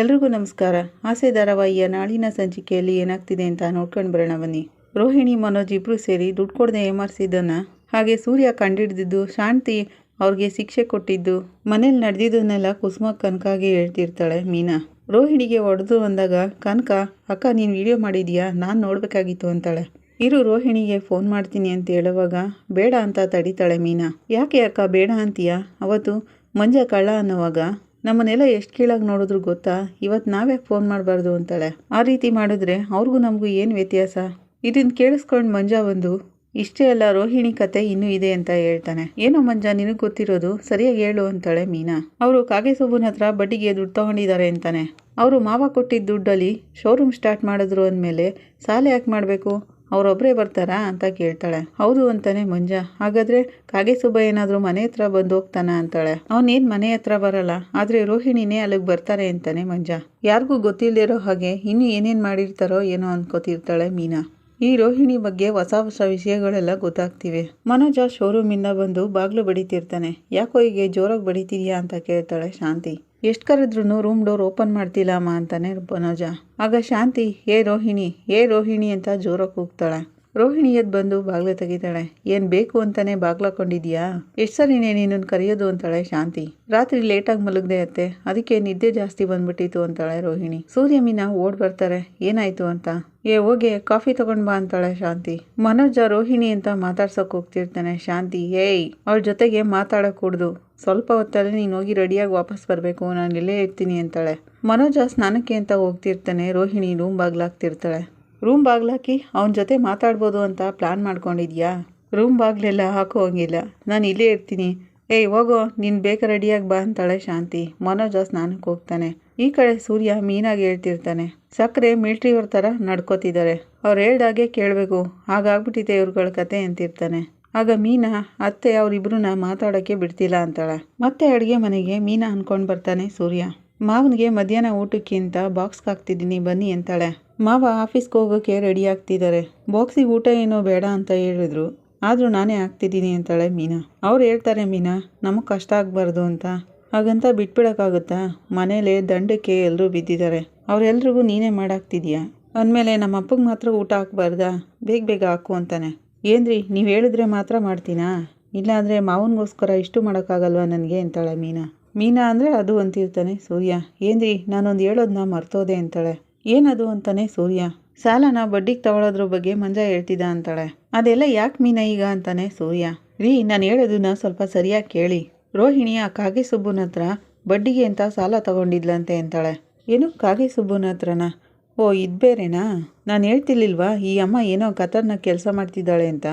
ಎಲ್ರಿಗೂ ನಮಸ್ಕಾರ. ಆಸೆ ಧಾರಾವಾಹಿಯ ನಾಳಿನ ಸಂಚಿಕೆಯಲ್ಲಿ ಏನಾಗ್ತಿದೆ ಅಂತ ನೋಡ್ಕೊಂಡು ಬರೋಣ ಬನ್ನಿ. ರೋಹಿಣಿ, ಮನೋಜ್ ಇಬ್ರು ಸೇರಿ ದುಡ್ಡು ಕೊಡದೆ ಏಮಾರಿಸಿದ್ದನ್ನ, ಹಾಗೆ ಸೂರ್ಯ ಕಂಡಿಡ್ದಿದ್ದು, ಶಾಂತಿ ಅವ್ರಿಗೆ ಶಿಕ್ಷೆ ಕೊಟ್ಟಿದ್ದು, ಮನೇಲಿ ನಡೆದಿದ್ದನ್ನೆಲ್ಲ ಕುಸುಮ ಕನಕಾಗೆ ಹೇಳ್ತಿರ್ತಾಳೆ ಮೀನಾ. ರೋಹಿಣಿಗೆ ಹೊಡೆದು ಅಂದಾಗ ಕನಕ, ಅಕ್ಕ ನೀನು ವಿಡಿಯೋ ಮಾಡಿದೀಯಾ? ನಾನು ನೋಡಬೇಕಾಗಿತ್ತು ಅಂತಾಳೆ. ಇರು ರೋಹಿಣಿಗೆ ಫೋನ್ ಮಾಡ್ತೀನಿ ಅಂತ ಹೇಳುವಾಗ, ಬೇಡ ಅಂತ ತಡಿತಾಳೆ ಮೀನಾ. ಯಾಕೆ ಅಕ್ಕ, ಬೇಡ ಅಂತೀಯ? ಅವತ್ತು ಮಂಜ ಕಳ್ಳ ಅನ್ನೋವಾಗ ನಮ್ಮನ್ನೆಲ್ಲ ಎಷ್ಟು ಕೀಳಾಗಿ ನೋಡಿದ್ರು ಗೊತ್ತಾ? ಇವತ್ತು ನಾವ್ಯಾಕೆ ಫೋನ್ ಮಾಡಬಾರ್ದು ಅಂತಾಳೆ. ಆ ರೀತಿ ಮಾಡಿದ್ರೆ ಅವ್ರಿಗೂ ನಮಗೂ ಏನು ವ್ಯತ್ಯಾಸ? ಇದನ್ನು ಕೇಳಿಸ್ಕೊಂಡು ಮಂಜ ಬಂದು, ಇಷ್ಟೇ ಅಲ್ಲ, ರೋಹಿಣಿ ಕತೆ ಇನ್ನೂ ಇದೆ ಅಂತ ಹೇಳ್ತಾನೆ. ಏನೋ ಮಂಜ, ನಿನಗೆ ಗೊತ್ತಿರೋದು? ಸರಿಯಾಗಿ ಹೇಳು, ಅಂತಾಳೆ ಮೀನಾ. ಅವರು ಕಾಗೆಸೊಬ್ಬನ ಹತ್ರ ಬಡ್ಡಿಗೆ ದುಡ್ಡು ತಗೊಂಡಿದ್ದಾರೆ ಅಂತಾನೆ. ಅವರು ಮಾವ ಕೊಟ್ಟಿದ್ದ ದುಡ್ಡಲ್ಲಿ ಶೋರೂಮ್ ಸ್ಟಾರ್ಟ್ ಮಾಡಿದ್ರು ಅಂದಮೇಲೆ ಸಾಲ ಯಾಕೆ ಮಾಡಬೇಕು? ಅವರೊಬ್ಬರೇ ಬರ್ತಾರಾ ಅಂತ ಕೇಳ್ತಾಳೆ. ಹೌದು ಅಂತಾನೆ ಮಂಜ. ಹಾಗಾದ್ರೆ ಕಾಗೆ ಸುಬ್ಬ ಏನಾದರೂ ಮನೆ ಹತ್ರ ಬಂದು ಹೋಗ್ತಾನ ಅಂತಾಳೆ. ಅವನೇನು ಮನೆ ಹತ್ರ ಬರಲ್ಲ, ಆದರೆ ರೋಹಿಣಿನೇ ಅಲ್ಲಿಗೆ ಬರ್ತಾರೆ ಅಂತಾನೆ ಮಂಜ. ಯಾರಿಗೂ ಗೊತ್ತಿಲ್ಲದಿರೋ ಹಾಗೆ ಇನ್ನು ಏನೇನು ಮಾಡಿರ್ತಾರೋ ಏನೋ ಅನ್ಕೋತಿರ್ತಾಳೆ ಮೀನಾ. ಈ ರೋಹಿಣಿ ಬಗ್ಗೆ ಹೊಸ ಹೊಸ ವಿಷಯಗಳೆಲ್ಲ ಗೊತ್ತಾಗ್ತಿವೆ. ಮನೋಜ ಶೋರೂಮಿಂದ ಬಂದು ಬಾಗ್ಲು ಬಡಿತಿರ್ತಾನೆ. ಯಾಕೋ ಹೀಗೆ ಜೋರಾಗಿ ಬಡಿತಿದ್ಯಾ ಅಂತ ಕೇಳ್ತಾಳೆ ಶಾಂತಿ. ಎಷ್ಟು ಕರೆದ್ರೂ ರೂಮ್ ಡೋರ್ ಓಪನ್ ಮಾಡ್ತಿಲ್ಲ ಅಮ್ಮ ಅಂತಾನೆ ಮನೋಜ ಆಗ ಶಾಂತಿ, ಏ ರೋಹಿಣಿ ಏ ರೋಹಿಣಿ ಅಂತ ಜೋರಾಗಿ ಕೂಗ್ತಾಳೆ. ರೋಹಿಣಿ ಎದ್ದು ಬಂದು ಬಾಗ್ಲ ತೆಗಿತಾಳೆ. ಏನು ಬೇಕು ಅಂತಾನೆ ಬಾಗ್ಲಾಕೊಂಡಿದ್ಯಾ ಎಷ್ಟು ಸರಿ ನೀನು ಕರೆಯೋದು ಅಂತಾಳೆ ಶಾಂತಿ. ರಾತ್ರಿ ಲೇಟಾಗಿ ಮಲಗದೆ ಅತ್ತೆ. ಅದಕ್ಕೆ ನಿದ್ದೆ ಜಾಸ್ತಿ ಬಂದ್ಬಿಟ್ಟಿತ್ತು ಅಂತಾಳೆ ರೋಹಿಣಿ. ಸೂರ್ಯ ಮೀನಾ ಓಡ್ ಬರ್ತಾರೆ. ಏನಾಯ್ತು ಅಂತ? ಏ, ಹೋಗಿ, ಕಾಫಿ ತಗೊಂಡ್ ಬಾ ಅಂತಾಳೆ ಶಾಂತಿ. ಮನೋಜ ರೋಹಿಣಿ ಅಂತ ಮಾತಾಡ್ಸೋಕೆ ಹೋಗ್ತಿರ್ತಾನೆ. ಶಾಂತಿ, ಏಯ್ ಅವ್ರ ಜೊತೆಗೆ ಮಾತಾಡಕ್ ಕೂಡ್ದು. ಸ್ವಲ್ಪ ಹೊತ್ತಲ್ಲಿ ನೀನು ಹೋಗಿ ರೆಡಿಯಾಗಿ ವಾಪಸ್ ಬರಬೇಕು. ನಾನು ಇಲ್ಲೇ ಇರ್ತೀನಿ ಅಂತಾಳೆ. ಮನೋಜ ಸ್ನಾನಕ್ಕೆ ಅಂತ ಹೋಗ್ತಿರ್ತಾನೆ. ರೋಹಿಣಿ ರೂಮ್ ಬಾಗ್ಲಾಕ್ತಿರ್ತಾಳೆ ರೂಮ್ ಬಾಗ್ಲಾಕಿ ಅವನ ಜೊತೆ ಮಾತಾಡ್ಬೋದು ಅಂತ ಪ್ಲಾನ್ ಮಾಡ್ಕೊಂಡಿದ್ಯಾ? ರೂಮ್ ಬಾಗ್ಲೆಲ್ಲ ಹಾಕೋ ಹಂಗಿಲ್ಲ. ನಾನು ಇಲ್ಲೇ ಇರ್ತೀನಿ. ಏಯ್, ಹೋಗೋ. ನೀನು ಬೇಗ ರೆಡಿಯಾಗಿ ಬಾ ಅಂತಾಳೆ ಶಾಂತಿ. ಮನೋಜ ಸ್ನಾನಕ್ಕೆ ಹೋಗ್ತಾನೆ. ಈ ಕಡೆ ಸೂರ್ಯ ಮೀನಾಗಿ ಹೇಳ್ತಿರ್ತಾನೆ. ಸಕ್ಕರೆ ಮಿಲ್ಟ್ರಿಯವ್ರ ಥರ ನಡ್ಕೋತಿದ್ದಾರೆ. ಅವ್ರು ಹೇಳ್ದಾಗೆ ಕೇಳಬೇಕು. ಹಾಗಾಗ್ಬಿಟ್ಟಿದೆ ಇವ್ರುಗಳ ಕತೆ ಅಂತಿರ್ತಾನೆ. ಆಗ ಮೀನಾ, ಅತ್ತೆ ಅವರಿಬ್ರನ್ನ ಮಾತಾಡೋಕ್ಕೆ ಬಿಡ್ತಿಲ್ಲ ಅಂತಾಳೆ. ಮತ್ತೆ ಅಡುಗೆ ಮನೆಗೆ ಮೀನಾ ಅಂದ್ಕೊಂಡು ಬರ್ತಾನೆ ಸೂರ್ಯ. ಮಾವನಿಗೆ ಮಧ್ಯಾಹ್ನ ಊಟಕ್ಕಿಂತ ಬಾಕ್ಸ್ಗೆ ಹಾಕ್ತಿದ್ದೀನಿ ಬನ್ನಿ ಅಂತಾಳೆ. ಮಾವ ಆಫೀಸ್ಗೆ ಹೋಗೋಕ್ಕೆ ರೆಡಿ ಆಗ್ತಿದ್ದಾರೆ. ಬಾಕ್ಸಿಗೆ ಊಟ ಏನೋ ಬೇಡ ಅಂತ ಹೇಳಿದ್ರು. ಆದರೂ ನಾನೇ ಆಗ್ತಿದ್ದೀನಿ ಅಂತಾಳೆ ಮೀನಾ. ಅವ್ರು ಹೇಳ್ತಾರೆ, ಮೀನಾ, ನಮಗೆ ಕಷ್ಟ ಆಗಬಾರ್ದು ಅಂತ. ಹಾಗಂತ ಬಿಟ್ಬಿಡೋಕ್ಕಾಗುತ್ತಾ? ಮನೇಲೆ ದಂಡಕ್ಕೆ ಎಲ್ಲರೂ ಬಿದ್ದಿದ್ದಾರೆ. ಅವರೆಲ್ರಿಗೂ ನೀನೇ ಮಾಡಾಕ್ತಿದ್ಯಾ? ಅಂದಮೇಲೆ ನಮ್ಮ ಅಪ್ಪಗೆ ಮಾತ್ರ ಊಟ ಹಾಕ್ಬಾರ್ದಾ? ಬೇಗ ಬೇಗ ಹಾಕು ಅಂತಾನೆ. ಏನ್ರಿ, ನೀವು ಹೇಳಿದ್ರೆ ಮಾತ್ರ ಮಾಡ್ತೀನಾ? ಇಲ್ಲಾಂದರೆ ಮಾವನಿಗೋಸ್ಕರ ಇಷ್ಟು ಮಾಡೋಕ್ಕಾಗಲ್ವಾ ನನಗೆ? ಅಂತಾಳೆ ಮೀನಾ. ಮೀನಾ ಅಂದರೆ ಅದು ಅಂತಿರ್ತಾನೆ. ಸೂರ್ಯ, ಏನ್ರಿ, ನಾನೊಂದು ಹೇಳೋದನ್ನ ಮರ್ತೋದೆ ಅಂತಾಳೆ. ಏನದು ಅಂತಾನೆ ಸೂರ್ಯ. ಸಾಲನ ಬಡ್ಡಿಗೆ ತಗೊಳ್ಳೋದ್ರ ಬಗ್ಗೆ ಮಂಜ ಹೇಳ್ತಿದ್ದ ಅಂತಾಳೆ. ಅದೆಲ್ಲ ಯಾಕೆ ಮೀನ ಈಗ ಅಂತಾನೆ ಸೂರ್ಯ. ರೀ, ನಾನು ಹೇಳೋದನ್ನ ಸ್ವಲ್ಪ ಸರಿಯಾಗಿ ಕೇಳಿ. ರೋಹಿಣಿ ಆ ಕಾಗೆ ಸುಬ್ಬನ ಹತ್ರ ಬಡ್ಡಿಗೆ ಅಂತ ಸಾಲ ತಗೊಂಡಿದ್ಲಂತೆ ಅಂತಾಳೆ. ಏನು ಕಾಗೆ ಸುಬ್ಬನ ಹತ್ರನಾ? ಓ, ಇದು ಬೇರೆನಾ? ನಾನು ಹೇಳ್ತಿರ್ಲಿಲ್ವಾ, ಈ ಅಮ್ಮ ಏನೋ ಕತರ್ನ ಕೆಲಸ ಮಾಡ್ತಿದ್ದಾಳೆ ಅಂತ?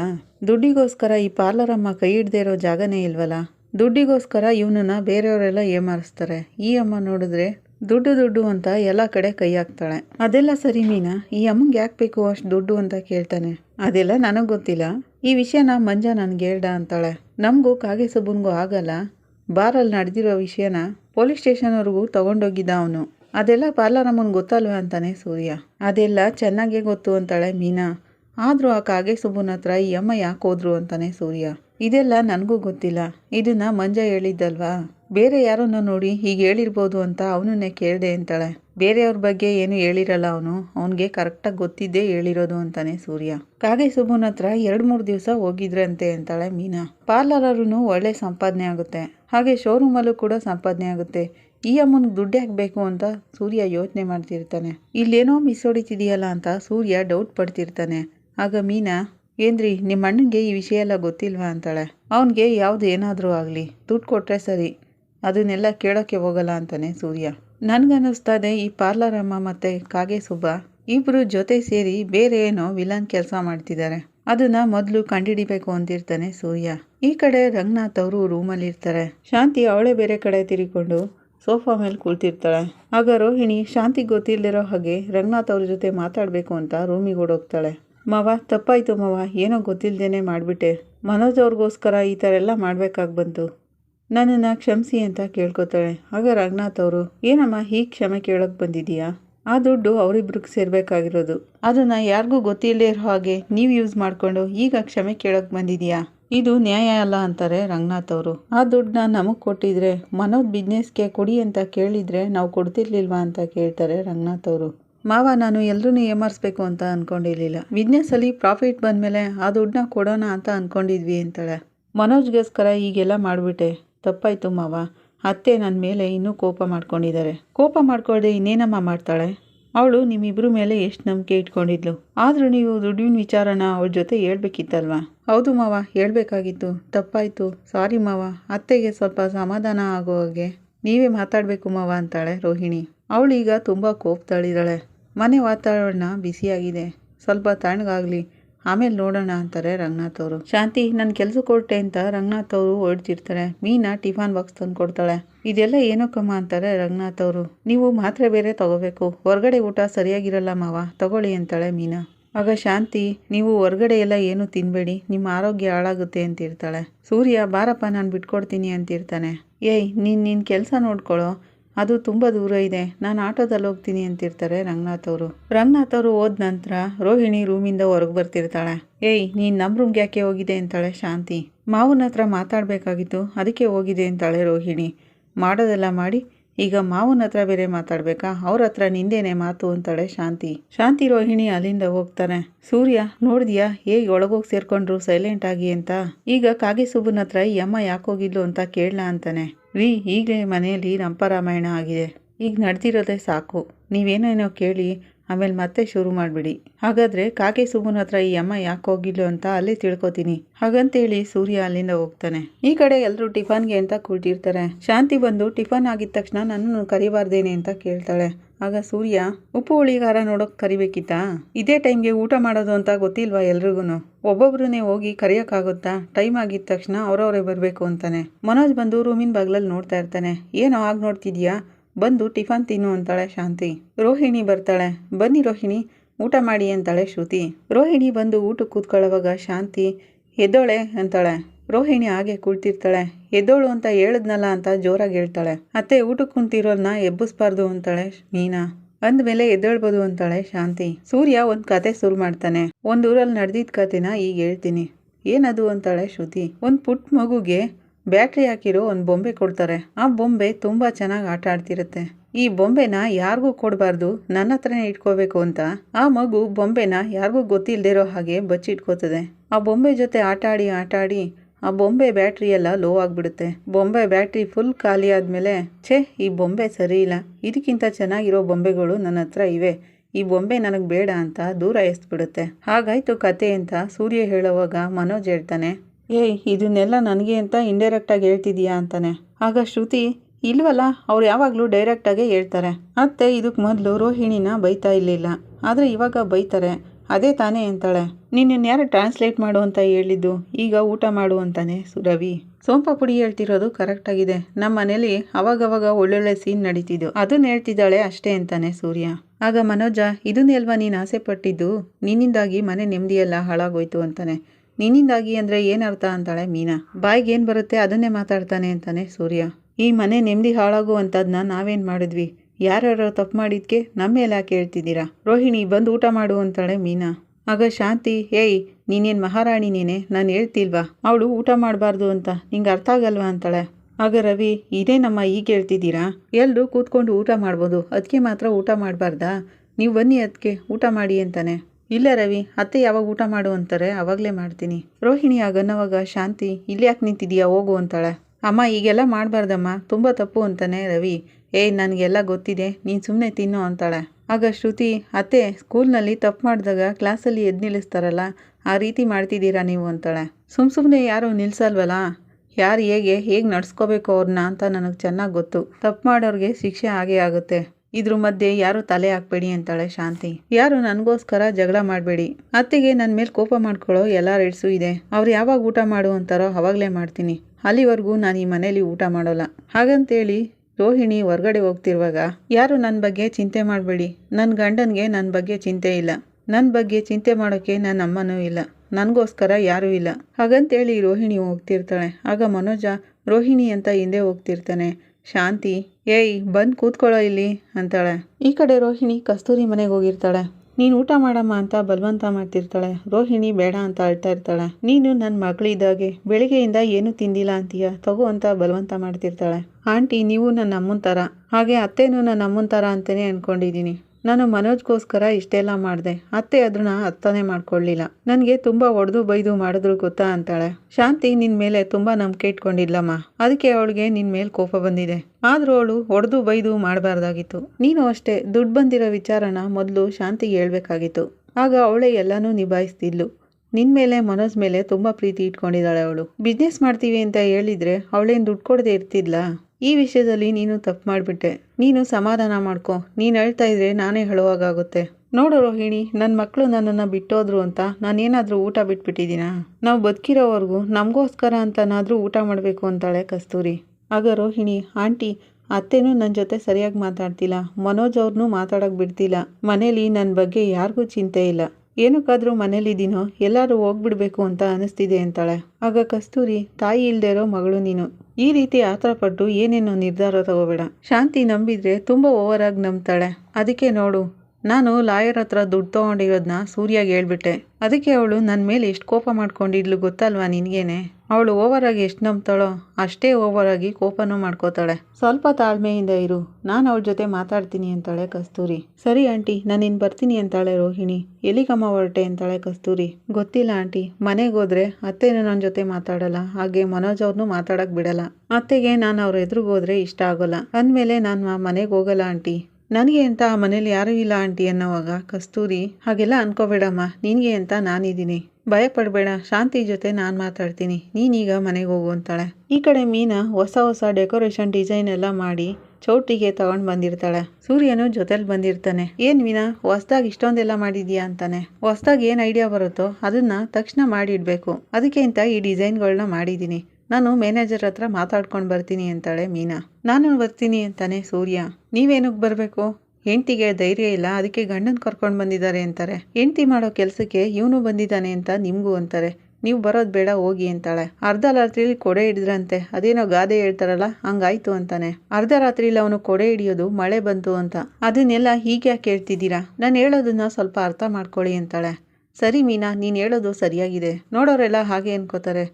ದುಡ್ಡಿಗೋಸ್ಕರ ಈ ಪಾರ್ಲರ್ ಅಮ್ಮ ಕೈ ಹಿಡ್ದೇ ಇರೋ ಜಾಗನೇ ಇಲ್ವಲ್ಲ? ದುಡ್ಡಿಗೋಸ್ಕರ ಇವನನ್ನ ಬೇರೆಯವರೆಲ್ಲ ಏಮಾರಿಸ್ತಾರೆ. ಈ ಅಮ್ಮ ನೋಡಿದ್ರೆ ದುಡ್ಡು ದುಡ್ಡು ಅಂತ ಎಲ್ಲ ಕಡೆ ಕೈ ಹಾಕ್ತಾಳೆ. ಅದೆಲ್ಲ ಸರಿ ಮೀನಾ? ಈ ಅಮ್ಮಂಗೆ ಯಾಕೆ ಬೇಕು ಅಷ್ಟು ದುಡ್ಡು ಅಂತ ಕೇಳ್ತಾನೆ. ಅದೆಲ್ಲ ನನಗೆ ಗೊತ್ತಿಲ್ಲ. ಈ ವಿಷಯನ ಮಂಜ ನನಗೆ ಹೇಳ್ದ ಅಂತಾಳೆ. ನಮಗೂ ಕಾಗೆ ಸಬ್ಬನ್ಗೂ ಆಗಲ್ಲ. ಬಾರಲ್ಲಿ ನಡೆದಿರೋ ವಿಷಯನ ಪೊಲೀಸ್ ಸ್ಟೇಷನ್ವರೆಗೂ ತಗೊಂಡೋಗಿದ್ದ ಅವನು. ಅದೆಲ್ಲ ಪಾರ್ಲರ್ ಗೊತ್ತಲ್ವ ಗೊತ್ತಲ್ವಾ ಅಂತಾನೆ ಸೂರ್ಯ. ಅದೆಲ್ಲ ಚೆನ್ನಾಗೇ ಗೊತ್ತು ಅಂತಾಳೆ ಮೀನಾ. ಆದರೂ ಆ ಕಾಗೆ ಸುಬ್ಬನ ಹತ್ರ ಈ ಅಮ್ಮ ಯಾಕೆ ಹೋದ್ರು ಅಂತಾನೆ ಸೂರ್ಯ. ಇದೆಲ್ಲ ನನಗೂ ಗೊತ್ತಿಲ್ಲ. ಇದನ್ನು ಮಂಜ ಹೇಳಿದ್ದಲ್ವಾ? ಬೇರೆ ಯಾರನ್ನ ನೋಡಿ ಹೀಗೆ ಹೇಳಿರ್ಬೋದು ಅಂತ ಅವನನ್ನೇ ಕೇಳಿದೆ ಅಂತಾಳೆ. ಬೇರೆಯವ್ರ ಬಗ್ಗೆ ಏನು ಹೇಳಿರಲ್ಲ ಅವನು. ಅವನಿಗೆ ಕರೆಕ್ಟಾಗಿ ಗೊತ್ತಿದ್ದೇ ಹೇಳಿರೋದು ಅಂತಾನೆ ಸೂರ್ಯ. ಕಾಗೆ ಸುಬ್ಬನ ಹತ್ರ ಎರಡು ಮೂರು ದಿವಸ ಹೋಗಿದ್ರಂತೆ ಅಂತಾಳೆ ಮೀನಾ. ಪಾರ್ಲರೂ ಒಳ್ಳೆ ಸಂಪಾದನೆ ಆಗುತ್ತೆ. ಹಾಗೆ ಶೋರೂಮಲ್ಲೂ ಕೂಡ ಸಂಪಾದನೆ ಆಗುತ್ತೆ. ಈ ಅಮ್ಮನಿಗೆ ದುಡ್ಡು ಹಾಕಬೇಕು ಅಂತ ಸೂರ್ಯ ಯೋಚನೆ ಮಾಡ್ತಿರ್ತಾನೆ. ಇಲ್ಲೇನೋ ಮಿಸ್ ಹೊಡಿತಿದೆಯಲ್ಲ ಅಂತ ಸೂರ್ಯ ಡೌಟ್ ಪಡ್ತಿರ್ತಾನೆ. ಆಗ ಮೀನಾ ಏನ್ರಿ ನಿಮ್ಮ ಅಣ್ಣನಿಗೆ ಈ ವಿಷಯ ಎಲ್ಲ ಗೊತ್ತಿಲ್ವಾ ಅಂತಾಳೆ. ಅವನಿಗೆ ಯಾವುದು ಏನಾದರೂ ಆಗಲಿ, ದುಡ್ಡು ಕೊಟ್ಟರೆ ಸರಿ. ಅದನ್ನೆಲ್ಲ ಕೇಳೋಕ್ಕೆ ಹೋಗಲ್ಲ ಅಂತಾನೆ ಸೂರ್ಯ. ನನಗನ್ನಿಸ್ತದೆ ಈ ಪಾರ್ಲರಮ್ಮ ಮತ್ತೆ ಮತ್ತು ಕಾಗೆ ಸುಬ್ಬ ಇಬ್ಬರು ಜೊತೆ ಸೇರಿ ಬೇರೆ ಏನೋ ವಿಲನ್ ಕೆಲಸ ಮಾಡ್ತಿದ್ದಾರೆ. ಅದನ್ನ ಮೊದಲು ಕಂಡಿಡಿಬೇಕು ಅಂತಿರ್ತಾನೆ ಸೂರ್ಯ. ಈ ಕಡೆ ರಂಗನಾಥ್ ಅವರು ರೂಮಲ್ಲಿ ಇರ್ತಾರೆ. ಶಾಂತಿ ಅವಳೇ ಬೇರೆ ಕಡೆ ತಿರುಗಿಕೊಂಡು ಸೋಫಾ ಮೇಲೆ ಕುಳ್ತಿರ್ತಾಳೆ ಆಗ ರೋಹಿಣಿ, ಶಾಂತಿ ಗೊತ್ತಿಲ್ಲದಿರೋ ಹಾಗೆ ರಂಗನಾಥ್ ಅವ್ರ ಜೊತೆ ಮಾತಾಡಬೇಕು ಅಂತ ರೂಮಿಗೆ ಓಡೋಗ್ತಾಳೆ. ಮಾವ, ತಪ್ಪಾಯಿತು ಮಾವ, ಏನೋ ಗೊತ್ತಿಲ್ಲದೇನೆ ಮಾಡಿಬಿಟ್ಟೆ. ಮನೋಜ್ ಅವ್ರಿಗೋಸ್ಕರ ಈ ಥರ ಎಲ್ಲ ಮಾಡಬೇಕಾಗಿ ಬಂತು. ನನ್ನನ್ನು ಕ್ಷಮಿಸಿ ಅಂತ ಕೇಳ್ಕೊತಾಳೆ. ಆಗ ರಂಗನಾಥ್ ಅವರು, ಏನಮ್ಮ ಹೀಗೆ ಕ್ಷಮೆ ಕೇಳೋಕೆ ಬಂದಿದೀಯಾ ಆ ದುಡ್ಡು ಅವರಿಬ್ರಿಗೆ ಸೇರಬೇಕಾಗಿರೋದು. ಅದನ್ನು ಯಾರಿಗೂ ಗೊತ್ತಿಲ್ಲದೆ ಇರೋ ಹಾಗೆ ನೀವು ಯೂಸ್ ಮಾಡಿಕೊಂಡು ಈಗ ಕ್ಷಮೆ ಕೇಳೋಕೆ ಬಂದಿದೆಯಾ ಇದು ನ್ಯಾಯ ಅಲ್ಲ ಅಂತಾರೆ ರಂಗನಾಥ್ ಅವರು. ಆ ದುಡ್ಡನ್ನ ನಮಗೆ ಕೊಟ್ಟಿದ್ರೆ ಮನೋಜ್ ಬಿಸ್ನೆಸ್ಗೆ ಕೊಡಿ ಅಂತ ಕೇಳಿದರೆ ನಾವು ಕೊಡ್ತಿರ್ಲಿಲ್ವಾ ಅಂತ ಕೇಳ್ತಾರೆ ರಂಗನಾಥ್ ಅವರು. ಮಾವ, ನಾನು ಎಲ್ಲರೂ ಏಮಾರಿಸ್ಬೇಕು ಅಂತ ಅಂದ್ಕೊಂಡಿರಲಿಲ್ಲ ಬಿಸ್ನೆಸ್ಸಲ್ಲಿ ಪ್ರಾಫಿಟ್ ಬಂದಮೇಲೆ ಆ ದುಡ್ಡನ್ನ ಕೊಡೋಣ ಅಂತ ಅನ್ಕೊಂಡಿದ್ವಿ ಅಂತಾಳೆ. ಮನೋಜ್ಗೋಸ್ಕರ ಈಗೆಲ್ಲ ಮಾಡಿಬಿಟ್ಟೆ. ತಪ್ಪಾಯಿತು ಮಾವ. ಅತ್ತೆ ನನ್ನ ಮೇಲೆ ಇನ್ನೂ ಕೋಪ ಮಾಡ್ಕೊಂಡಿದ್ದಾರೆ. ಕೋಪ ಮಾಡ್ಕೊಳ್ಳದೆ ಇನ್ನೇನಮ್ಮ ಮಾಡ್ತಾಳೆ? ಅವಳು ನಿಮ್ಮಿಬ್ಬರ ಮೇಲೆ ಎಷ್ಟು ನಂಬಿಕೆ ಇಟ್ಕೊಂಡಿದ್ಲು. ಆದರೂ ನೀವು ದುಡ್ಡಿನ ವಿಚಾರನ ಅವ್ರ ಜೊತೆ ಹೇಳ್ಬೇಕಿತ್ತಲ್ವಾ? ಹೌದು ಮಾವ, ಹೇಳಬೇಕಾಗಿತ್ತು. ತಪ್ಪಾಯಿತು. ಸಾರಿ ಮಾವ. ಅತ್ತೆಗೆ ಸ್ವಲ್ಪ ಸಮಾಧಾನ ಆಗೋ ಹಾಗೆ. ನೀವೇ ಮಾತಾಡಬೇಕು ಮಾವ ಅಂತಾಳೆ ರೋಹಿಣಿ. ಅವಳೀಗ ತುಂಬ ಕೋಪದಲ್ಲಿದ್ದಾಳೆ ಮನೆ ವಾತಾವರಣ ಬಿಸಿಯಾಗಿದೆ. ಸ್ವಲ್ಪ ತಣ್ಣಗಾಗಲಿ. ಆಮೇಲೆ ನೋಡೋಣ ಅಂತಾರೆ ರಂಗನಾಥ್ ಅವರು. ಶಾಂತಿ ನನ್ನ ಕೆಲಸ ಕೊಟ್ಟೆ ಅಂತ ರಂಗನಾಥ್ ಅವರು ಹೊರಡ್ತಿರ್ತಾರೆ. ಮೀನಾ ಟಿಫಾನ್ ಬಾಕ್ಸ್ ತಂದು ಕೊಡ್ತಾಳೆ. ಇದೆಲ್ಲ ಏನಕ್ಕಮ್ಮ ಅಂತಾರೆ ರಂಗನಾಥ್ ಅವರು. ನೀವು ಮಾತ್ರೆ ಬೇರೆ ತಗೋಬೇಕು. ಹೊರಗಡೆ ಊಟ ಸರಿಯಾಗಿರಲ್ಲ ಮಾವ. ತಗೊಳ್ಳಿ ಅಂತಾಳೆ ಮೀನಾ. ಆಗ ಶಾಂತಿ, ನೀವು ಹೊರಗಡೆ ಎಲ್ಲ ಏನು ತಿನ್ಬೇಡಿ. ನಿಮ್ಮ ಆರೋಗ್ಯ ಹಾಳಾಗುತ್ತೆ ಅಂತಿರ್ತಾಳೆ. ಸೂರ್ಯ, ಬಾರಪ್ಪ, ನಾನು ಬಿಟ್ಕೊಡ್ತೀನಿ ಅಂತಿರ್ತಾನೆ. ಏಯ್, ನೀನು ನಿನ್ನ ಕೆಲಸ ನೋಡ್ಕೊಳ್ಳೋ ಅದು ತುಂಬ ದೂರ ಇದೆ. ನಾನು ಆಟೋದಲ್ಲಿ ಹೋಗ್ತೀನಿ ಅಂತಿರ್ತಾರೆ ರಂಗನಾಥ್ ಅವರು. ರಂಗನಾಥ್ ಅವರು ಹೋದ ನಂತರ ರೋಹಿಣಿ ರೂಮಿಂದ ಹೊರಗೆ ಬರ್ತಿರ್ತಾಳೆ. ಏಯ್, ನೀನು ನಮ್ಮ ರೂಮ್ಗೆ ಯಾಕೆ ಹೋಗಿದೆ? ಅಂತಾಳೆ ಶಾಂತಿ. ಮಾವನ ಹತ್ರ ಮಾತಾಡಬೇಕಾಗಿತ್ತು. ಅದಕ್ಕೆ ಹೋಗಿದೆ, ಅಂತಾಳೆ ರೋಹಿಣಿ. ಮಾಡೋದೆಲ್ಲ ಮಾಡಿ. ಈಗ ಮಾವನ ಹತ್ರ ಬೇರೆ ಮಾತಾಡ್ಬೇಕಾ? ಅವ್ರ ಹತ್ರ ನಿಂದೇನೆ ಮಾತು, ಅಂತಾಳೆ ಶಾಂತಿ. ಶಾಂತಿ ರೋಹಿಣಿ ಅಲ್ಲಿಂದ ಹೋಗ್ತಾನೆ. ಸೂರ್ಯ, ನೋಡಿದ್ಯಾ? ಹೇಗೆ ಒಳಗೋಗಿ ಸೇರ್ಕೊಂಡ್ರು? ಸೈಲೆಂಟ್ ಆಗಿ ಅಂತ. ಈಗ ಕಾಗೆ ಸುಬ್ಬನ ಹತ್ರ ಈ ಅಮ್ಮ ಯಾಕೋಗಿದ್ಲು ಅಂತ ಕೇಳಲ, ಅಂತಾನೆ. ರೀ ಈಗಲೇ ಮನೆಯಲ್ಲಿ ರಂಪರಾಮಾಯಣ ಆಗಿದೆ. ಈಗ ನಡೆದಿರೋದೇ ಸಾಕು. ನೀವೇನೇನೋ ಕೇಳಿ ಆಮೇಲೆ ಮತ್ತೆ ಶುರು ಮಾಡಿಬಿಡಿ. ಹಾಗಾದರೆ ಕಾಕೆ ಸುಬ್ಬನ ಹತ್ರ ಈ ಅಮ್ಮ ಯಾಕೆ ಹೋಗಿಲ್ಲ ಅಂತ ಅಲ್ಲೇ ತಿಳ್ಕೊತೀನಿ. ಹಾಗಂತೇಳಿ ಸೂರ್ಯ ಅಲ್ಲಿಂದ ಹೋಗ್ತಾನೆ. ಈ ಕಡೆ ಎಲ್ಲರೂ ಟಿಫನ್ಗೆ ಅಂತ ಕೂತಿರ್ತಾರೆ. ಶಾಂತಿ ಬಂದು ಟಿಫನ್ ಆಗಿದ ತಕ್ಷಣ ನನ್ನನ್ನು ಕರಿಬಾರ್ದೇನೆ ಅಂತ ಕೇಳ್ತಾಳೆ. ಆಗ ಸೂರ್ಯ, ಉಪ್ಪು ಹುಳಿಗಾರ ನೋಡೋಕೆ ಕರಿಬೇಕಿತ್ತಾ? ಇದೇ ಟೈಮ್ಗೆ ಊಟ ಮಾಡೋದು ಅಂತ ಗೊತ್ತಿಲ್ವಾ ಎಲ್ರಿಗೂ ಒಬ್ಬೊಬ್ರನ್ನೇ ಹೋಗಿ ಕರೆಯೋಕ್ಕಾಗುತ್ತಾ? ಟೈಮ್ ಆಗಿದ ತಕ್ಷಣ ಅವರವರೇ ಬರಬೇಕು ಅಂತಾನೆ. ಮನೋಜ್ ಬಂದು ರೂಮಿನ ಬಾಗ್ಲಲ್ಲಿ ನೋಡ್ತಾ ಇರ್ತಾನೆ. ಏನೋ ಆಗ ನೋಡ್ತಿದ್ಯಾ? ಬಂದು ಟಿಫನ್ ತಿನ್ನು ಅಂತಾಳೆ ಶಾಂತಿ. ರೋಹಿಣಿ ಬರ್ತಾಳೆ. ಬನ್ನಿ ರೋಹಿಣಿ, ಊಟ ಮಾಡಿ ಅಂತಾಳೆ ಶ್ರುತಿ. ರೋಹಿಣಿ ಬಂದು ಊಟಕ್ಕೆ ಕೂತ್ಕೊಳ್ಳೋವಾಗ ಶಾಂತಿ, ಎದ್ದೋಳೆ ಅಂತಾಳೆ. ರೋಹಿಣಿ ಹಾಗೆ ಕುಳ್ತಿರ್ತಾಳೆ ಎದ್ದೋಳು ಅಂತ ಹೇಳಿದ್ನಲ್ಲ ಅಂತ ಜೋರಾಗಿ ಹೇಳ್ತಾಳೆ. ಅತ್ತೆ, ಊಟಕ್ಕೆ ಕುಂತಿರೋನ್ನ ಎಬ್ಬಿಸ್ಬಾರ್ದು ಅಂತಾಳೆ ಮೀನಾ. ಅಂದಮೇಲೆ ಎದ್ದೇಳ್ಬೋದು ಅಂತಾಳೆ ಶಾಂತಿ. ಸೂರ್ಯ ಒಂದು ಕತೆ ಶುರು ಮಾಡ್ತಾನೆ. ಒಂದು ಊರಲ್ಲಿ ನಡೆದಿದ್ದ ಕತೆನ ಈಗ ಹೇಳ್ತೀನಿ. ಏನದು? ಅಂತಾಳೆ ಶ್ರುತಿ. ಒಂದು ಪುಟ್ಟ ಮಗುಗೆ ಬ್ಯಾಟ್ರಿ ಹಾಕಿರೋ ಒಂದು ಬೊಂಬೆ ಕೊಡ್ತಾರೆ. ಆ ಬೊಂಬೆ ತುಂಬ ಚೆನ್ನಾಗಿ ಆಟ ಆಡ್ತಿರುತ್ತೆ. ಈ ಬೊಂಬೆನ ಯಾರಿಗೂ ಕೊಡಬಾರ್ದು, ನನ್ನ ಹತ್ರನೇ ಇಟ್ಕೋಬೇಕು ಅಂತ. ಆ ಮಗು ಬೊಂಬೆನ ಯಾರಿಗೂ ಗೊತ್ತಿಲ್ಲದಿರೋ ಹಾಗೆ ಬಚ್ಚಿಟ್ಕೋತದೆ. ಆ ಬೊಂಬೆ ಜೊತೆ ಆಟ ಆಡಿ ಆ ಬೊಂಬೆ ಬ್ಯಾಟ್ರಿ ಎಲ್ಲ ಲೋ ಆಗಿಬಿಡುತ್ತೆ. ಬೊಂಬೆ ಬ್ಯಾಟ್ರಿ ಫುಲ್ ಖಾಲಿ ಆದಮೇಲೆ, ಛೇ, ಈ ಬೊಂಬೆ ಸರಿ ಇಲ್ಲ. ಇದಕ್ಕಿಂತ ಚೆನ್ನಾಗಿರೋ ಬೊಂಬೆಗಳು ನನ್ನ ಹತ್ರ ಇವೆ. ಈ ಬೊಂಬೆ ನನಗೆ ಬೇಡ ಅಂತ ದೂರ ಎಸ್ಬಿಡುತ್ತೆ ಹಾಗಾಯ್ತು ಕತೆ ಅಂತ ಸೂರ್ಯ ಹೇಳುವಾಗ ಮನೋಜ್ ಹೇಳ್ತಾನೆ ಏಯ್, ಇದನ್ನೆಲ್ಲ ನನಗೆ ಅಂತ ಇಂಡೈರೆಕ್ಟಾಗಿ ಹೇಳ್ತಿದೀಯಾ ಅಂತಾನೆ. ಆಗ ಶ್ರುತಿ, ಇಲ್ವಲ್ಲ, ಅವ್ರು ಯಾವಾಗಲೂ ಡೈರೆಕ್ಟಾಗೇ ಹೇಳ್ತಾರೆ. ಅತ್ತೆ ಇದಕ್ಕೆ ಮೊದಲು ರೋಹಿಣಿನ ಬೈತಾ ಇರಲಿಲ್ಲ. ಆದರೆ ಇವಾಗ ಬೈತಾರೆ. ಅದೇ ತಾನೇ ಅಂತಾಳೆ. ನಿನ್ನ ಯಾರು ಟ್ರಾನ್ಸ್ಲೇಟ್ ಮಾಡು ಅಂತ ಹೇಳಿದ್ದು? ಈಗ ಊಟ ಮಾಡು ಅಂತಾನೆ ರವಿ. ಸೋಂಪ ಪುಡಿ ಹೇಳ್ತಿರೋದು ಕರೆಕ್ಟಾಗಿದೆ ನಮ್ಮ ಮನೇಲಿ ಅವಾಗವಾಗ ಒಳ್ಳೊಳ್ಳೆ ಸೀನ್ ನಡೀತಿದ್ದು. ಅದನ್ನ ಹೇಳ್ತಿದ್ದಾಳೆ ಅಷ್ಟೇ ಅಂತಾನೆ ಸೂರ್ಯ. ಆಗ ಮನೋಜ, ಇದನ್ನೇ ಅಲ್ವಾ ನೀನು ಆಸೆ ಪಟ್ಟಿದ್ದು ನಿನ್ನಿಂದಾಗಿ ಮನೆ ನೆಮ್ಮದಿಯೆಲ್ಲ ಹಾಳಾಗೋಯ್ತು ಅಂತಾನೆ. ನಿನ್ನಿಂದಾಗಿ ಅಂದರೆ ಏನರ್ಥ ಅಂತಾಳೆ ಮೀನಾ. ಬಾಯಿಗೆ ಏನು ಬರುತ್ತೆ ಅದನ್ನೇ ಮಾತಾಡ್ತಾನೆ ಅಂತಾನೆ ಸೂರ್ಯ. ಈ ಮನೆ ನೆಮ್ಮದಿ ಹಾಳಾಗುವಂಥದ್ದನ್ನ ನಾವೇನು ಮಾಡಿದ್ವಿ? ಯಾರ್ಯಾರೋ ತಪ್ಪು ಮಾಡಿದ್ಕೆ ನಮ್ಮ ಮೇಲೆ ಯಾಕೆ ರೋಹಿಣಿ, ಬಂದು ಊಟ ಮಾಡು ಅಂತಾಳೆ ಮೀನಾ. ಆಗ ಶಾಂತಿ ಏಯ್ ನೀನೇನು ಮಹಾರಾಣಿ ನೀನೆ? ನಾನು ಹೇಳ್ತಿಲ್ವಾ? ಅವಳು ಊಟ ಮಾಡಬಾರ್ದು ಅಂತ. ನಿಂಗೆ ಅರ್ಥ ಆಗಲ್ವಾ? ಅಂತಾಳೆ. ಆಗ ರವಿ, ಇದೇ ನಮ್ಮ ಈಗ ಹೇಳ್ತಿದ್ದೀರಾ? ಎಲ್ಲರೂ ಕೂತ್ಕೊಂಡು ಊಟ ಮಾಡ್ಬೋದು. ಅದಕ್ಕೆ ಮಾತ್ರ ಊಟ ಮಾಡಬಾರ್ದಾ? ನೀವು ಬನ್ನಿ ಅದಕ್ಕೆ ಊಟ ಮಾಡಿ ಅಂತಾನೆ. ಇಲ್ಲ ರವಿ, ಅತ್ತೆ ಯಾವಾಗ ಊಟ ಮಾಡು ಅಂತಾರೆ, ಅವಾಗಲೇ ಮಾಡ್ತೀನಿ. ರೋಹಿಣಿ ಆಗನ್ನವಾಗ ಶಾಂತಿ, ಇಲ್ಲಿ ಯಾಕೆ ನಿಂತಿದೀಯಾ, ಹೋಗು ಅಂತಾಳೆ. ಅಮ್ಮ, ಈಗೆಲ್ಲ ಮಾಡಬಾರ್ದಮ್ಮ, ತುಂಬ ತಪ್ಪು ಅಂತಾನೆ ರವಿ. ಏಯ್ ನನಗೆಲ್ಲ ಗೊತ್ತಿದೆ, ನೀನು ಸುಮ್ಮನೆ ತಿನ್ನು ಅಂತಾಳೆ. ಆಗ ಶ್ರುತಿ, ಅತ್ತೆ, ಸ್ಕೂಲ್ನಲ್ಲಿ ತಪ್ಪು ಮಾಡಿದಾಗ ಕ್ಲಾಸಲ್ಲಿ ಎದ್ದು ನಿಲ್ಲಿಸ್ತಾರಲ್ಲ, ಆ ರೀತಿ ಮಾಡ್ತಿದ್ದೀರಾ ನೀವು ಅಂತಾಳೆ. ಸುಮ್ಮ ಸುಮ್ಮನೆ ಯಾರು ನಿಲ್ಸಲ್ವಲ್ಲ? ಯಾರು ಹೇಗೆ ಹೇಗೆ ನಡ್ಸ್ಕೋಬೇಕು ಅವ್ರನ್ನ ಅಂತ ನನಗೆ ಚೆನ್ನಾಗಿ ಗೊತ್ತು. ತಪ್ಪು ಮಾಡೋರಿಗೆ ಶಿಕ್ಷೆ ಆಗೇ ಆಗುತ್ತೆ. ಇದ್ರ ಮಧ್ಯೆ ಯಾರು ತಲೆ ಹಾಕ್ಬೇಡಿ ಅಂತಾಳೆ ಶಾಂತಿ. ಯಾರು ನನಗೋಸ್ಕರ ಜಗಳ ಮಾಡಬೇಡಿ. ಅತ್ತಿಗೆ ನನ್ನ ಮೇಲೆ ಕೋಪ ಮಾಡ್ಕೊಳ್ಳೋ ಎಲ್ಲ ರೇಟ್ಸು ಇದೆ. ಅವ್ರು ಯಾವಾಗ ಊಟ ಮಾಡು ಅಂತಾರೋ ಅವಾಗಲೇ ಮಾಡ್ತೀನಿ. ಅಲ್ಲಿವರೆಗೂ ನಾನು ಈ ಮನೇಲಿ ಊಟ ಮಾಡೋಲ್ಲ. ಹಾಗಂತೇಳಿ ರೋಹಿಣಿ ಹೊರಗಡೆ ಹೋಗ್ತಿರುವಾಗ, ಯಾರು ನನ್ನ ಬಗ್ಗೆ ಚಿಂತೆ ಮಾಡಬೇಡಿ. ನನ್ನ ಗಂಡನಿಗೆ ನನ್ನ ಬಗ್ಗೆ ಚಿಂತೆ ಇಲ್ಲ. ನನ್ನ ಬಗ್ಗೆ ಚಿಂತೆ ಮಾಡೋಕ್ಕೆ ನನ್ನ ಅಮ್ಮನೂ ಇಲ್ಲ. ನನಗೋಸ್ಕರ ಯಾರೂ ಇಲ್ಲ. ಹಾಗಂತೇಳಿ ರೋಹಿಣಿ ಹೋಗ್ತಿರ್ತಾಳೆ. ಆಗ ಮನೋಜ, ರೋಹಿಣಿ ಅಂತ ಹಿಂದೆ ಹೋಗ್ತಿರ್ತಾನೆ. ಶಾಂತಿ, ಏಯ್, ಬಂದು ಕೂತ್ಕೊಳ್ಳೋ ಇಲ್ಲಿ, ಅಂತಾಳೆ. ಈ ಕಡೆ ರೋಹಿಣಿ ಕಸ್ತೂರಿ ಮನೆಗೆ ಹೋಗಿರ್ತಾಳೆ. ನೀನು ಊಟ ಮಾಡಮ್ಮ ಅಂತ ಬಲವಂತ ಮಾಡ್ತಿರ್ತಾಳೆ. ರೋಹಿಣಿ ಬೇಡ ಅಂತ ಅಳ್ತಾ ಇರ್ತಾಳೆ. ನೀನು ನನ್ನ ಮಗಳಿದ್ದಾಗೆ ಬೆಳಿಗ್ಗೆಯಿಂದ ಏನು ತಿಂದಿಲ್ಲ ಅಂತೀಯ? ತಗೋ ಅಂತ ಬಲವಂತ ಮಾಡ್ತಿರ್ತಾಳೆ. ಆಂಟಿ, ನೀವು ನನ್ನ ಅಮ್ಮನ ಥರ ಹಾಗೆ ಅತ್ತೆನೂ ನನ್ನ ಅಮ್ಮನ ಥರ ಅಂತಲೇ ಅಂದ್ಕೊಂಡಿದ್ದೀನಿ ನಾನು ಮನೋಜ್ಗೋಸ್ಕರ ಇಷ್ಟೆಲ್ಲ ಮಾಡಿದೆ. ಅತ್ತೆ ಅದನ್ನ ಅರ್ಥನೇ ಮಾಡ್ಕೊಳ್ಳಿಲ್ಲ ನನಗೆ ತುಂಬ ಒಡೆದು ಬೈದು ಮಾಡಿದ್ರು ಗೊತ್ತಾ ಅಂತಾಳೆ. ಶಾಂತಿ ನಿನ್ನ ಮೇಲೆ ತುಂಬ ನಂಬಿಕೆ ಇಟ್ಕೊಂಡಿಲ್ಲಮ್ಮ ಅದಕ್ಕೆ ಅವಳಿಗೆ ನಿನ್ನ ಮೇಲೆ ಕೋಪ ಬಂದಿದೆ. ಆದರೂ ಅವಳು ಒಡೆದು ಬೈದು ಮಾಡಬಾರ್ದಾಗಿತ್ತು. ನೀನು ಅಷ್ಟೇ ದುಡ್ಡು ಬಂದಿರೋ ವಿಚಾರನ ಮೊದಲು ಶಾಂತಿಗೆ ಹೇಳ್ಬೇಕಾಗಿತ್ತು. ಆಗ ಅವಳೇ ಎಲ್ಲನೂ ನಿಭಾಯಿಸ್ತಿದ್ಲು. ನಿನ್ನ ಮೇಲೆ, ಮನೋಜ್ ಮೇಲೆ ತುಂಬ ಪ್ರೀತಿ ಇಟ್ಕೊಂಡಿದ್ದಾಳೆ ಅವಳು. ಬಿಸ್ನೆಸ್ ಮಾಡ್ತೀವಿ ಅಂತ ಹೇಳಿದ್ರೆ ಅವಳೇನು ದುಡ್ಡು ಕೊಡದೆ ಇರ್ತಿದ್ಲಾ? ಈ ವಿಷಯದಲ್ಲಿ ನೀನು ತಪ್ಪು ಮಾಡಿಬಿಟ್ಟೆ. ನೀನು ಸಮಾಧಾನ ಮಾಡ್ಕೊ. ನೀನು ಹೇಳ್ತಾ ಇದ್ರೆ ನಾನೇ ಹೇಳುವಾಗುತ್ತೆ ನೋಡು ರೋಹಿಣಿ ನನ್ನ ಮಕ್ಕಳು ನನ್ನನ್ನು ಬಿಟ್ಟೋದ್ರು ಅಂತ ನಾನೇನಾದರೂ ಊಟ ಬಿಟ್ಬಿಟ್ಟಿದ್ದೀನಾ? ನಾವು ಬದುಕಿರೋವರೆಗೂ ನಮಗೋಸ್ಕರ ಅಂತನಾದರೂ ಊಟ ಮಾಡಬೇಕು ಅಂತಾಳೆ ಕಸ್ತೂರಿ. ಆಗ ರೋಹಿಣಿ, ಆಂಟಿ, ಅತ್ತೆನೂ ನನ್ನ ಜೊತೆ ಸರಿಯಾಗಿ ಮಾತಾಡ್ತಿಲ್ಲ. ಮನೋಜ್ ಅವ್ರನ್ನೂ ಮಾತಾಡೋಕೆ ಬಿಡ್ತಿಲ್ಲ. ಮನೇಲಿ ನನ್ನ ಬಗ್ಗೆ ಯಾರಿಗೂ ಚಿಂತೆ ಇಲ್ಲ. ಏನಕ್ಕಾದ್ರೂ ಮನೇಲಿದ್ದೀನೋ ಎಲ್ಲರೂ ಹೋಗ್ಬಿಡ್ಬೇಕು ಅಂತ ಅನಿಸ್ತಿದೆ ಅಂತಾಳೆ. ಆಗ ಕಸ್ತೂರಿ, ತಾಯಿ ಇಲ್ಲದೆ ಇರೋ ಮಗಳು ನೀನು. ಈ ರೀತಿ ಆತರ ಪಟ್ಟು ಏನೇನೋ ನಿರ್ಧಾರ ತಗೋಬೇಡ. ಶಾಂತಿ ನಂಬಿದ್ರೆ ತುಂಬ ಓವರಾಗಿ ನಂಬ್ತಾಳೆ. ಅದಕ್ಕೆ ನೋಡು, ನಾನು ಲಾಯರ್ ಹತ್ರ ದುಡ್ಡು ತೊಗೊಂಡಿರೋದನ್ನ ಸೂರ್ಯಾಗೆ ಹೇಳ್ಬಿಟ್ಟೆ. ಅದಕ್ಕೆ ಅವಳು ನನ್ನ ಮೇಲೆ ಎಷ್ಟು ಕೋಪ ಮಾಡ್ಕೊಂಡಿದ್ಲು ಗೊತ್ತಲ್ವಾ ನಿನಗೇನೆ? ಅವಳು ಓವರಾಗಿ ಎಷ್ಟು ನಂಬ್ತಾಳೋ ಅಷ್ಟೇ ಓವರಾಗಿ ಕೋಪನೂ ಮಾಡ್ಕೋತಾಳೆ. ಸ್ವಲ್ಪ ತಾಳ್ಮೆಯಿಂದ ಇರು, ನಾನು ಅವಳ ಜೊತೆ ಮಾತಾಡ್ತೀನಿ ಅಂತಾಳೆ ಕಸ್ತೂರಿ. ಸರಿ ಆಂಟಿ ನಾನು ಬರ್ತೀನಿ ಅಂತಾಳೆ ರೋಹಿಣಿ. ಎಲ್ಲಿಗಮ್ಮ ಹೊರಟೆ ಅಂತಾಳೆ ಕಸ್ತೂರಿ. ಗೊತ್ತಿಲ್ಲ ಆಂಟಿ, ಮನೆಗೆ ಹೋದ್ರೆ ಅತ್ತೆನೂ ನನ್ನ ಜೊತೆ ಮಾತಾಡಲ್ಲ, ಹಾಗೆ ಮನೋಜ್ ಅವ್ರನ್ನೂ ಮಾತಾಡಕ್ ಬಿಡಲ್ಲ. ಅತ್ತೆಗೆ ನಾನು ಅವ್ರ ಎದುರಿಗೆ ಹೋದ್ರೆ ಇಷ್ಟ ಆಗೋಲ್ಲ. ಅಂದಮೇಲೆ ನಾನು ಮನೆಗೆ ಹೋಗಲ್ಲ ಆಂಟಿ. ನನಗೆ ಅಂತ ಆ ಮನೇಲಿ ಯಾರೂ ಇಲ್ಲ ಆಂಟಿ ಅನ್ನೋವಾಗ ಕಸ್ತೂರಿ, ಹಾಗೆಲ್ಲ ಅನ್ಕೋಬೇಡಮ್ಮ, ನಿನಗೆ ಅಂತ ನಾನಿದ್ದೀನಿ. ಭಯ ಪಡಬೇಡ ಶಾಂತಿ ಜೊತೆ ನಾನು ಮಾತಾಡ್ತೀನಿ. ನೀನೀಗ ಮನೆಗೆ ಹೋಗು ಅಂತಾಳೆ. ಈ ಕಡೆ ಮೀನಾ ಹೊಸ ಹೊಸ ಡೆಕೋರೇಷನ್ ಡಿಸೈನ್ ಎಲ್ಲ ಮಾಡಿ ಚೌಟಿಗೆ ತಗೊಂಡು ಬಂದಿರ್ತಾಳೆ. ಸೂರ್ಯನು ಜೊತೆಲಿ ಬಂದಿರ್ತಾನೆ. ಏನ್ ಮೀನಾ, ಹೊಸ್ದಾಗಿ ಇಷ್ಟೊಂದೆಲ್ಲ ಮಾಡಿದ್ಯಾ ಅಂತಾನೆ. ಹೊಸ್ದಾಗಿ ಏನು ಐಡಿಯಾ ಬರುತ್ತೋ ಅದನ್ನ ತಕ್ಷಣ ಮಾಡಿಡ್ಬೇಕು. ಅದಕ್ಕೆ ಅಂತ ಈ ಡಿಸೈನ್ಗಳನ್ನ ಮಾಡಿದ್ದೀನಿ ನಾನು ಮ್ಯಾನೇಜರ್ ಹತ್ರ ಮಾತಾಡ್ಕೊಂಡು ಬರ್ತೀನಿ ಅಂತಾಳೆ ಮೀನಾ. ನಾನು ಬರ್ತೀನಿ ಅಂತಾನೆ ಸೂರ್ಯ. ನೀವೇನಕ್ಕೆ ಬರಬೇಕು? ಹೆಂಡ್ತಿಗೆ ಧೈರ್ಯ ಇಲ್ಲ, ಅದಕ್ಕೆ ಗಂಡನ ಕರ್ಕೊಂಡು ಬಂದಿದ್ದಾರೆ ಅಂತಾರೆ. ಹೆಂಡ್ತಿ ಮಾಡೋ ಕೆಲಸಕ್ಕೆ ಇವನು ಬಂದಿದ್ದಾನೆ ಅಂತ ನಿಮಗೂ ಅಂತಾರೆ. ನೀವು ಬರೋದು ಬೇಡ, ಹೋಗಿ ಅಂತಾಳೆ. ಅರ್ಧ ರಾತ್ರಿಲಿ ಕೊಡೆ ಹಿಡಿದ್ರಂತೆ. ಅದೇನೋ ಗಾದೆ ಹೇಳ್ತಾರಲ್ಲ, ಹಂಗಾಯ್ತು ಅಂತಾನೆ. ಅರ್ಧ ರಾತ್ರಿಲಿ ಅವನು ಕೊಡೆ ಹಿಡಿಯೋದು ಮಳೆ ಬಂತು ಅಂತ. ಅದನ್ನೆಲ್ಲ ಹೀಗೆ ಯಾಕೆ ಹೇಳ್ತಿದ್ದೀರಾ? ನಾನು ಹೇಳೋದನ್ನ ಸ್ವಲ್ಪ ಅರ್ಥ ಮಾಡ್ಕೊಳ್ಳಿ ಅಂತಾಳೆ. ಸರಿ ಮೀನಾ, ನೀನು ಹೇಳೋದು ಸರಿಯಾಗಿದೆ. ನೋಡೋರೆಲ್ಲ ಹಾಗೆ ಅನ್ಕೋತಾರೆ.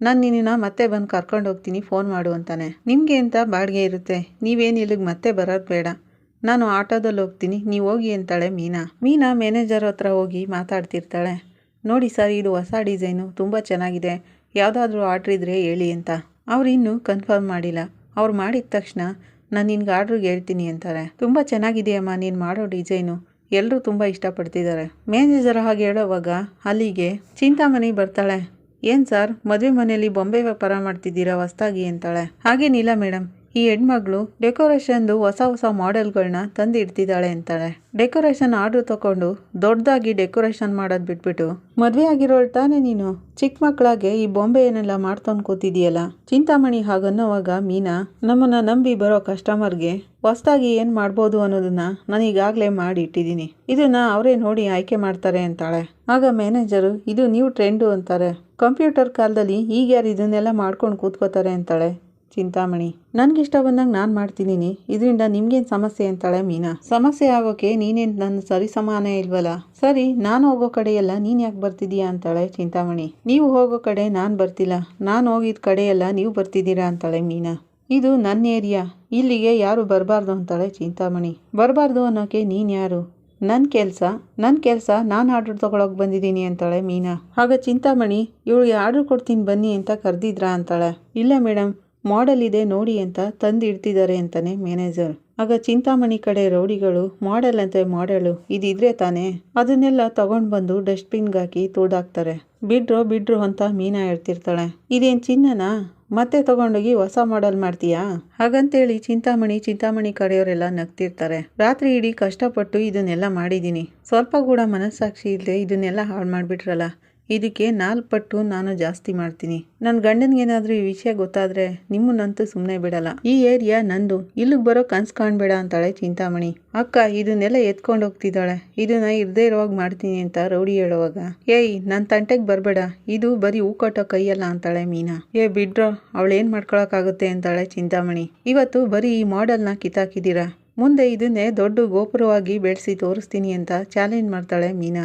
ನಾನು ನಿನ್ನ ಮತ್ತೆ ಬಂದು ಕರ್ಕೊಂಡು ಹೋಗ್ತೀನಿ, ಫೋನ್ ಮಾಡು ಅಂತಾನೆ. ನಿಮಗೆ ಅಂತ ಬಾಡಿಗೆ ಇರುತ್ತೆ? ನೀವೇನು ಇಲ್ಲಿಗೆ ಮತ್ತೆ ಬರೋದು ಬೇಡ. ನಾನು ಆಟೋದಲ್ಲಿ ಹೋಗ್ತೀನಿ ನೀವು ಹೋಗಿ ಅಂತಾಳೆ ಮೀನಾ. ಮೀನಾ ಮ್ಯಾನೇಜರ್ ಹತ್ರ ಹೋಗಿ ಮಾತಾಡ್ತಿರ್ತಾಳೆ. ನೋಡಿ ಸರ್, ಇದು ಹೊಸ ಡಿಸೈನು, ತುಂಬ ಚೆನ್ನಾಗಿದೆ. ಯಾವುದಾದ್ರೂ ಆರ್ಡ್ರ್ ಇದ್ದರೆ ಹೇಳಿ ಅಂತ. ಅವ್ರು ಇನ್ನೂ ಕನ್ಫರ್ಮ್ ಮಾಡಿಲ್ಲ. ಅವ್ರು ಮಾಡಿದ ತಕ್ಷಣ ನಾನು ನಿನ್ಗೆ ಆರ್ಡ್ರಿಗೆ ಹೇಳ್ತೀನಿ ಅಂತಾರೆ. ತುಂಬ ಚೆನ್ನಾಗಿದೆಯಮ್ಮ ನೀನು ಮಾಡೋ ಡಿಸೈನು. ಎಲ್ಲರೂ ತುಂಬ ಇಷ್ಟಪಡ್ತಿದ್ದಾರೆ. ಮ್ಯಾನೇಜರ್ ಹಾಗೆ ಹೇಳೋವಾಗ ಅಲ್ಲಿಗೆ ಚಿಂತಾಮಣಿ ಬರ್ತಾಳೆ. ಏನು ಸರ್, ಮದುವೆ ಮನೆಯಲ್ಲಿ ಬೊಂಬೆ ವ್ಯಾಪಾರ ಮಾಡ್ತಿದ್ದೀರಾ ಹೊಸ್ದಾಗಿ ಅಂತಾಳೆ. ಹಾಗೇನಿಲ್ಲ ಮೇಡಮ್ ಈ ಹೆಣ್ಮಗಳು ಡೆಕೋರೇಷನ್ದು ಹೊಸ ಹೊಸ ಮಾಡೆಲ್ಗಳನ್ನ ತಂದು ಇಡ್ತಿದ್ದಾಳೆ ಅಂತಾಳೆ. ಡೆಕೋರೇಷನ್ ಆರ್ಡ್ರ್ ತಗೊಂಡು ದೊಡ್ಡದಾಗಿ ಡೆಕೋರೇಷನ್ ಮಾಡೋದು ಬಿಟ್ಬಿಟ್ಟು ಮದುವೆ ಆಗಿರೋಳು ತಾನೇ ನೀನು? ಚಿಕ್ಕ ಮಕ್ಕಳಾಗೆ ಈ ಬೊಂಬೆ ಏನೆಲ್ಲ ಮಾಡ್ಕೊಂಡು ಕೂತಿದೀಯಲ್ಲ? ಚಿಂತಾಮಣಿ ಹಾಗನ್ನೋವಾಗ ಮೀನಾ, ನಮ್ಮನ್ನ ನಂಬಿ ಬರೋ ಕಸ್ಟಮರ್ಗೆ ಹೊಸ್ದಾಗಿ ಏನು ಮಾಡ್ಬೋದು ಅನ್ನೋದನ್ನ ನಾನು ಮಾಡಿ ಇಟ್ಟಿದ್ದೀನಿ ಇದನ್ನ ಅವರೇ ನೋಡಿ ಆಯ್ಕೆ ಮಾಡ್ತಾರೆ ಅಂತಾಳೆ. ಆಗ ಮ್ಯಾನೇಜರು, ಇದು ನ್ಯೂ ಟ್ರೆಂಡು ಅಂತಾರೆ. ಕಂಪ್ಯೂಟರ್ ಕಾಲದಲ್ಲಿ ಈಗ ಯಾರು ಇದನ್ನೆಲ್ಲ ಮಾಡ್ಕೊಂಡು ಕೂತ್ಕೋತಾರೆ ಅಂತಾಳೆ. ಚಿಂತಾಮಣಿ. ನನಗಿಷ್ಟ ಬಂದಂಗೆ ನಾನು ಮಾಡ್ತಿದ್ದೀನಿ ಇದರಿಂದ ನಿಮ್ಗೇನು ಸಮಸ್ಯೆ ಅಂತಾಳೆ ಮೀನಾ. ಸಮಸ್ಯೆ ಆಗೋಕೆ ನೀನೇನು ನನ್ನ ಸರಿ ಸಮಾನ ಇಲ್ವಲ್ಲ ಸರಿ, ನಾನು ಹೋಗೋ ಕಡೆ ಎಲ್ಲ ನೀನು ಯಾಕೆ ಬರ್ತಿದ್ದೀಯಾ ಅಂತಾಳೆ ಚಿಂತಾಮಣಿ. ನೀವು ಹೋಗೋ ಕಡೆ ನಾನು ಬರ್ತಿಲ್ಲ. ನಾನು ಹೋಗಿದ ಕಡೆ ಎಲ್ಲ ನೀವು ಬರ್ತಿದ್ದೀರಾ ಅಂತಾಳೆ ಮೀನಾ. ಇದು ನನ್ನ ಏರಿಯಾ. ಇಲ್ಲಿಗೆ ಯಾರು ಬರಬಾರ್ದು ಅಂತಾಳೆ ಚಿಂತಾಮಣಿ. ಬರಬಾರ್ದು ಅನ್ನೋಕೆ ನೀನು ಯಾರು? ನನ್ನ ಕೆಲಸ? ನನ್ನ ಕೆಲಸ ನಾನು ಆರ್ಡ್ರ್ ತೊಗೊಳಕ್ಕೆ ಬಂದಿದ್ದೀನಿ ಅಂತಾಳೆ ಮೀನಾ. ಆಗ ಚಿಂತಾಮಣಿ, ಇವಳಿಗೆ ಆರ್ಡ್ರ್ ಕೊಡ್ತೀನಿ ಬನ್ನಿ ಅಂತ ಕರೆದಿದ್ರಾ ಅಂತಾಳೆ. ಇಲ್ಲ ಮೇಡಮ್ ಮಾಡೆಲ್ ಇದೆ ನೋಡಿ ಅಂತ ತಂದು ಇಡ್ತಿದ್ದಾರೆ ಅಂತಾನೆ ಮ್ಯಾನೇಜರ್. ಆಗ ಚಿಂತಾಮಣಿ ಕಡೆ ರೌಡಿಗಳು, ಮಾಡಲ್ ಅಂತ ಮಾಡೆಲು ಇದಿದ್ರೆ ತಾನೇ ಅದನ್ನೆಲ್ಲ ತಗೊಂಡು ಬಂದು ಡಸ್ಟ್ಬಿನ್ಗೆ ಹಾಕಿ ತೋಡಾಕ್ತಾರೆ. ಬಿಡ್ರೋ ಬಿಡ್ರು ಅಂತ ಮೀನಾ ಹೇಳ್ತಿರ್ತಾಳೆ ಇದೇನು ಚಿನ್ನನಾ? ಮತ್ತೆ ತಗೊಂಡೋಗಿ ಹೊಸ ಮಾಡಲ್ ಮಾಡ್ತೀಯಾ? ಹಾಗಂತೇಳಿ ಚಿಂತಾಮಣಿ ಚಿಂತಾಮಣಿ ಕಡೆಯವರೆಲ್ಲ ನಗ್ತಿರ್ತಾರೆ. ರಾತ್ರಿ ಇಡೀ ಕಷ್ಟಪಟ್ಟು ಇದನ್ನೆಲ್ಲ ಮಾಡಿದ್ದೀನಿ. ಸ್ವಲ್ಪ ಕೂಡ ಮನಸ್ಸಾಕ್ಷಿ ಇಲ್ಲದೆ ಇದನ್ನೆಲ್ಲ ಹಾಳು ಮಾಡಿಬಿಟ್ರಲ್ಲ. ಇದಕ್ಕೆ ನಾಲ್ಕು ಪಟ್ಟು ನಾನು ಜಾಸ್ತಿ ಮಾಡ್ತೀನಿ. ನನ್ನ ಗಂಡನಿಗೇನಾದರೂ ಈ ವಿಷಯ ಗೊತ್ತಾದರೆ ನಿಮ್ಮನ್ನಂತೂ ಸುಮ್ಮನೆ ಬಿಡಲ್ಲ. ಈ ಏರಿಯಾ ನಂದು. ಇಲ್ಲಿಗೆ ಬರೋ ಕನ್ಸು ಕಾಣಬೇಡ ಅಂತಾಳೆ ಚಿಂತಾಮಣಿ. ಅಕ್ಕ ಇದನ್ನೆಲ್ಲ ಎತ್ಕೊಂಡು ಹೋಗ್ತಿದ್ದಾಳೆ. ಇದನ್ನ ಇರ್ದೇ ಇರುವಾಗ ಮಾಡ್ತೀನಿ ಅಂತ ರೌಡಿ ಹೇಳುವಾಗ. ಏಯ್ ನನ್ನ ತಂಟೆಗೆ ಬರಬೇಡ. ಇದು ಬರೀ ಹೂ ಕಟ್ಟೋ ಕೈಯಲ್ಲ ಅಂತಾಳೆ ಮೀನಾ. ಏ, ಬಿಡ್ರೋ. ಅವಳೇನು ಮಾಡ್ಕೊಳಕ್ಕಾಗುತ್ತೆ ಅಂತಾಳೆ ಚಿಂತಾಮಣಿ. ಇವತ್ತು ಬರೀ ಈ ಮಾಡೆಲ್ನ ಕಿತ್ತಾಕಿದ್ದೀರಾ? ಮುಂದೆ ಇದನ್ನೇ ದೊಡ್ಡ ಗೋಪುರವಾಗಿ ಬೆಳೆಸಿ ತೋರಿಸ್ತೀನಿ ಅಂತ ಚಾಲೆಂಜ್ ಮಾಡ್ತಾಳೆ ಮೀನಾ.